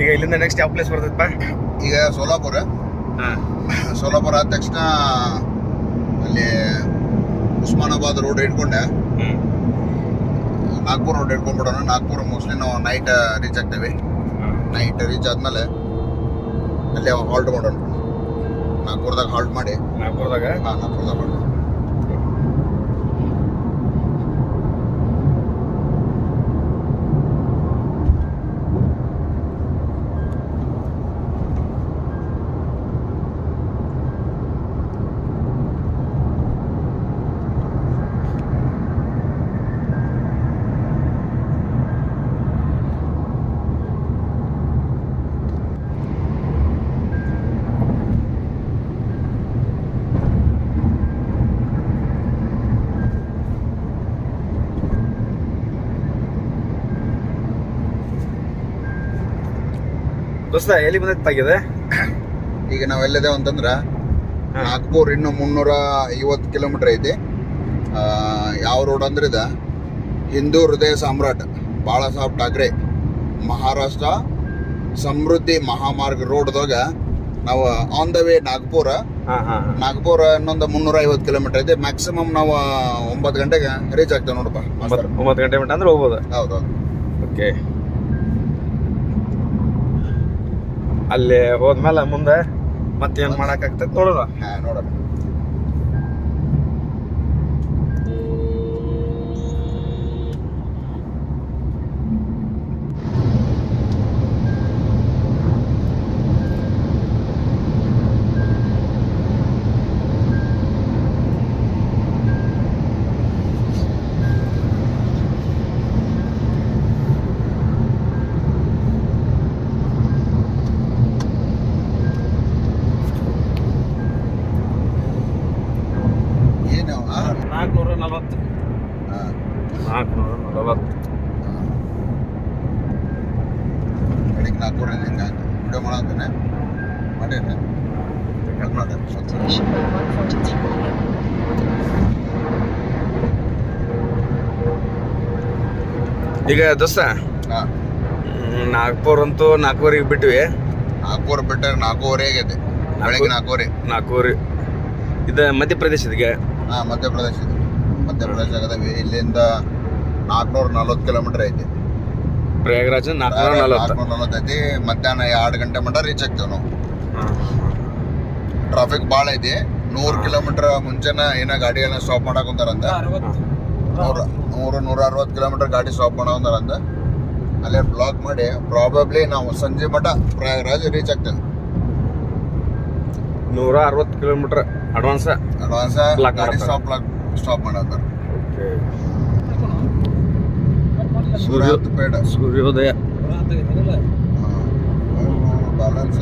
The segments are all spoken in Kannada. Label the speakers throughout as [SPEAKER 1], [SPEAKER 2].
[SPEAKER 1] ಈಗ ಇಲ್ಲಿಂದ ನೆಕ್ಸ್ಟ್ ಯಾವ ಪ್ಲೇಸ್ ಬರ್ತೈತಪ್ಪ
[SPEAKER 2] ಈಗ ಸೋಲಾಪುರ.
[SPEAKER 1] ಹಾಂ.
[SPEAKER 2] ಸೋಲಾಪುರ ಆದ ತಕ್ಷಣ ಅಲ್ಲಿ ಉಸ್ಮಾನಾಬಾದ್ ರೋಡ್
[SPEAKER 1] ಇಟ್ಕೊಂಡೆ
[SPEAKER 2] ನಾಗ್ಪುರ್ ರೋಡ್ ಇಟ್ಕೊಂಡ್ಬಿಡೋಣ ನಾಗ್ಪುರ ಮೋಸ್ಟ್ಲಿ ನಾವು ನೈಟ್ ರೀಚ್ ಆಗ್ತೇವೆ. ನೈಟ್ ರೀಚ್ ಆದ್ಮೇಲೆ ಅಲ್ಲಿ ಹಾಲ್ಟ್ ಮಾಡೋಣ. ನಾಗ್ಪುರ್ದಾಗ ಹಾಲ್ಟ್ ಮಾಡಿ.
[SPEAKER 1] ನಾಗ್ಪುರ್ದಾಗ?
[SPEAKER 2] ಹಾಂ ನಾಗ್ಪುರದಾಗ halt.
[SPEAKER 1] ದೋಸ್ತ ಎಲ್ಲಿ ಬಂದೈತೆ ತಾಗಿದೆ
[SPEAKER 2] ಈಗ ಎಲ್ಲಿದೆ ಅಂತಂದ್ರೆ. ನಾಗ್ಪುರ್ ಇನ್ನು ಮುನ್ನೂರ ಐವತ್ತು ಕಿಲೋಮೀಟರ್ ಐತಿ. ಆ, ಯಾವ ರೋಡ್ ಅಂದ್ರೆ ಇದೆ? ಹಿಂದೂ ಹೃದಯ ಸಾಮ್ರಾಟ್ ಬಾಳ ಸಾಹೇಬ್ ಠಾಕ್ರೆ ಮಹಾರಾಷ್ಟ್ರ ಸಮೃದ್ಧಿ ಮಹಾಮಾರ್ಗ ರೋಡ್ದಾಗ ನಾವು on the way Nagpur. Nagpur ಇನ್ನೊಂದು ಮುನ್ನೂರ ಐವತ್ತು ಕಿಲೋಮೀಟರ್ ಐತೆ. ಮ್ಯಾಕ್ಸಿಮಮ್ ನಾವು ಒಂಬತ್ತು ಗಂಟೆಗೆ ರೀಚ್ ಆಗ್ತೇವೆ ನೋಡಪ್ಪ
[SPEAKER 1] ಒಂಬತ್ತು ಗಂಟೆ ಮಟ್ಟ ಅಂದ್ರೆ ಹೋಗ್ಬೋದು.
[SPEAKER 2] ಹೌದೌದು
[SPEAKER 1] ಓಕೆ ಅಲ್ಲಿ ಹೋದ್ಮೇಲೆ ಮುಂದೆ ಮತ್ತೇನು ಮಾಡೋಕ್ಕಾಗ್ತದೆ ನೋಡೋಣ
[SPEAKER 2] ಹಾ ನೋಡೋಣ.
[SPEAKER 1] ನಲವತ್ತು. ನಾಲ್ಕುನೂರ
[SPEAKER 2] ವಿಡಿಯೋ ಮಾಡತ್ತೇನೆ ಮಾಡೇನೆ
[SPEAKER 3] Attention by 142
[SPEAKER 1] ಈಗ ದೋಸ್ತ ನಾಗ್ಪುರ್ ಅಂತೂ ನಾಲ್ಕೂವರೆಗೆ ಬಿಟ್ವಿ.
[SPEAKER 2] ನಾಲ್ಕೂವರೆ ಬಿಟ್ಟರೆ ನಾಲ್ಕೂವರೆ ಆಗೈತೆ. ಬೆಳಗ್ಗೆ ನಾಲ್ಕೂವರೆ.
[SPEAKER 1] ನಾಲ್ಕೂವರೆ. ಇದು ಮಧ್ಯಪ್ರದೇಶದಿಗೆ.
[SPEAKER 2] ಹಾಂ ಮಧ್ಯಪ್ರದೇಶ ಇದು ಮಧ್ಯಪ್ರದೇಶ ಆಗದವಿ ಇಲ್ಲಿಂದ ನಾಲ್ಕುನೂರ ನಲ್ವತ್ತು ಕಿಲೋಮೀಟರ್ ಐತಿ.
[SPEAKER 1] ಪ್ರಯಾಗರಾಜ್ ನಾಲ್ಕುನೂರ ನಲವತ್ತು.
[SPEAKER 2] ನಾಲ್ಕುನೂರ ನಲ್ವತ್ತು ಐತಿ. ಮಧ್ಯಾಹ್ನ ಎರಡು ಗಂಟೆ ಮಟ್ಟ ರೀಚ್ ಆಗ್ತೇವೆ ನಾವು. ಟ್ರಾಫಿಕ್ ಭಾಳ ಐತಿ. ನೂರು ಕಿಲೋಮೀಟರ್ ಮುಂಚೆನ ಏನ ಗಾಡಿ ಎಲ್ಲ ಸ್ಟಾಪ್ ಮಾಡಕ್ ಕುಂತಾರಂತ ನೂರ ನೂರು ನೂರ ಅರವತ್ತು ಕಿಲೋಮೀಟರ್ ಗಾಡಿ ಸ್ಟಾಪ್ ಮಾಡಂತಾರಂತ ಅಲ್ಲೇ ಬ್ಲಾಕ್ ಮಾಡಿ ಪ್ರಾಬಬ್ಲಿ ನಾವು ಸಂಜೆ ಮಠ ಪ್ರಯಾಗರಾಜ್ ರೀಚ್ ಆಗ್ತೇವೆ.
[SPEAKER 1] ನೂರ ಅರವತ್ತು ಕಿಲೋಮೀಟರ್ ಅಡ್ವಾನ್ಸ್
[SPEAKER 2] ಅಡ್ವಾನ್ಸ್ ಗಾಡಿ. ಸ್ಟಾಪ್ ಬ್ಲಾಕ್ ಸ್ಟಾಪ್ ಮಾಡತ್ತಾರ. ಸೂರ್ಯೋದಯ.
[SPEAKER 1] ಸೂರ್ಯೋದಯ
[SPEAKER 2] ಬ್ಯಾಲೆನ್ಸ್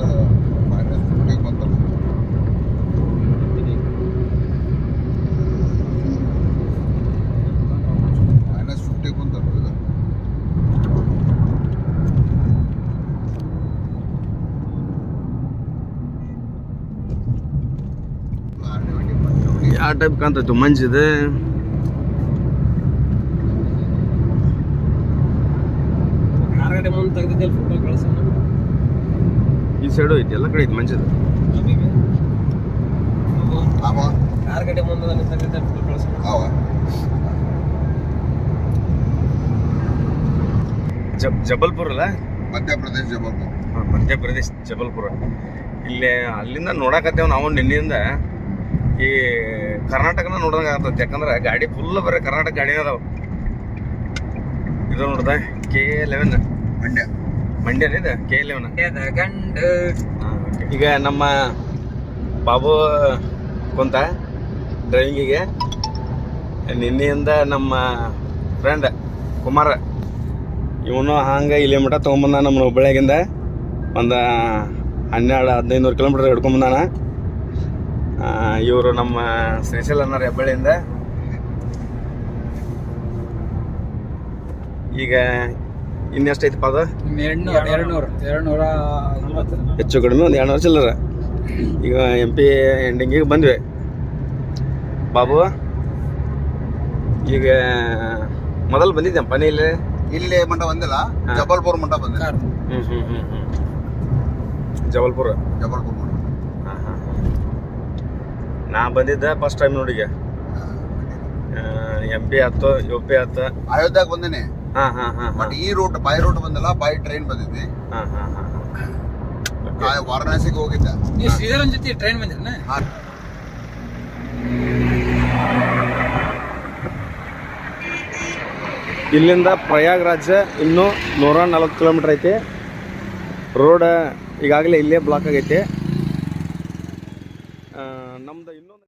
[SPEAKER 1] ಯಾವ ಟೈಪ್ ಕಾಣ್ತೈತೆ ಮಂಜಿದೆ ಈ ಸೈಡು ಐತಿ ಎಲ್ಲ ಕಡೆ ಐತಿ ಮಂಜಿದೆ ಜಬಲ್ಪುರ ಅಲ್ಲ?
[SPEAKER 2] ಮಧ್ಯಪ್ರದೇಶ ಜಬಲ್ಪುರ್.
[SPEAKER 1] ಮಧ್ಯಪ್ರದೇಶ ಮಧ್ಯಪ್ರದೇಶ್ ಜಬಲ್ಪುರ. ಇಲ್ಲೇ ಅಲ್ಲಿಂದ ನೋಡಕತ್ತೇವ್ ನಾವು ನಿನ್ನೆಯಿಂದ ಈ ಕರ್ನಾಟಕನ ನೋಡ್ದಂಗೆ ಆಗ್ತದೆ. ಯಾಕಂದ್ರೆ ಗಾಡಿ ಫುಲ್ ಬರೀ ಕರ್ನಾಟಕ ಗಾಡಿ ಅದಾವ. ಇದು ನೋಡ್ದ ಕೆ ಲೆವೆನ್
[SPEAKER 2] ಮಂಡ್ಯ.
[SPEAKER 1] ಮಂಡ್ಯನ ಇದೆ? ಕೆ ಲೆವೆನ್
[SPEAKER 4] ಗಂಡ.
[SPEAKER 1] ಈಗ ನಮ್ಮ ಬಾಬು ಕುಂತ ಡ್ರೈವಿಂಗಿಗೆ ನಿನ್ನೆಯಿಂದ ನಮ್ಮ ಫ್ರೆಂಡ್ ಕುಮಾರ ಇವನು ಹಂಗೆ ಇಲ್ಲಿ ಮಠ ತೊಗೊಂಬಂದ ನಮ್ಮ ಹುಬ್ಬಳ್ಳಿಯಾಗಿಂದ. ಒಂದು ಹನ್ನೆರಡು ಹದಿನೈದು ನೂರು ಕಿಲೋಮೀಟ್ರ್ ಹಿಡ್ಕೊಂಬಂದಾನ. ಇವರು ನಮ್ಮ ಶ್ರೀಶೈಲ ಅನ್ನೋರು ಹೆಬ್ಬಳ್ಳಿಯಿಂದ. ಈಗ ಇನ್ನೆಷ್ಟು ಐತಪ್ಪ ಅದು? ಹೆಚ್ಚು ಕಡಿಮೆ ಒಂದು ಎರಡು ಚಿಲ್ಲರ. ಈಗ ಎಂ ಪಿ ಎಂಡಿಂಗಿಗೆ ಬಂದ್ವಿ. ಬಾಬು ಈಗ ಮೊದಲು ಬಂದಿದ್ದೆ ಪನಿ ಇಲ್ಲಿ?
[SPEAKER 2] ಇಲ್ಲಿ ಮಟ್ಟ ಬಂದಿಲ್ಲ ಜಬಲ್ಪುರ್ ಮಟ್ಟ ಬಂದ
[SPEAKER 4] ಹ್ಮ್
[SPEAKER 1] ಹ್ಮ್ ಹ್ಮ್ ಹ್ಮ್. ಹ್ಞೂ ಜಬಲ್ಪುರ
[SPEAKER 2] ಜಬಲ್ಪುರ್
[SPEAKER 1] ನಾ ಬಂದಿದ್ದೆ ಫಸ್ಟ್ ಟೈಮ್ ನೋಡಿಗ. ಎಂ ಪಿ ಆಯ್ತು ಯು ಪಿ ಆಯ್ತು
[SPEAKER 2] ಅಯೋಧ್ಯಾಗ ಬಂದೇನೆ.
[SPEAKER 1] ಹಾಂ ಹಾಂ ಹಾಂ
[SPEAKER 2] ಬಟ್ ಈ ರೂಟ್ ಬೈ ರೂಟ್ ಬಂದಲ್ಲ ಬೈ ಟ್ರೈನ್ ಬಂದಿದ್ವಿ.
[SPEAKER 1] ಹಾಂ ಹಾಂ ಹಾಂ
[SPEAKER 2] ವಾರಣಾಸಿಗೆ ಹೋಗಿದ್ದೆ.
[SPEAKER 4] ನೀವು ಶ್ರೀಧರನ್ ಜೊತೆ ಟ್ರೈನ್ ಬಂದಿರನ?
[SPEAKER 2] ಇಲ್ಲಿಂದ
[SPEAKER 1] ಇಲ್ಲಿಂದ ಪ್ರಯಾಗ್ರಾಜ್ ಇನ್ನೂ ನೂರ ನಲ್ವತ್ತು ಕಿಲೋಮೀಟ್ರ್ ಐತಿ. ರೋಡ್ ಈಗಾಗಲೇ ಇಲ್ಲೇ ಬ್ಲಾಕ್ ಆಗೈತಿ. ನಮ್ದು ಇನ್ನೊಂದು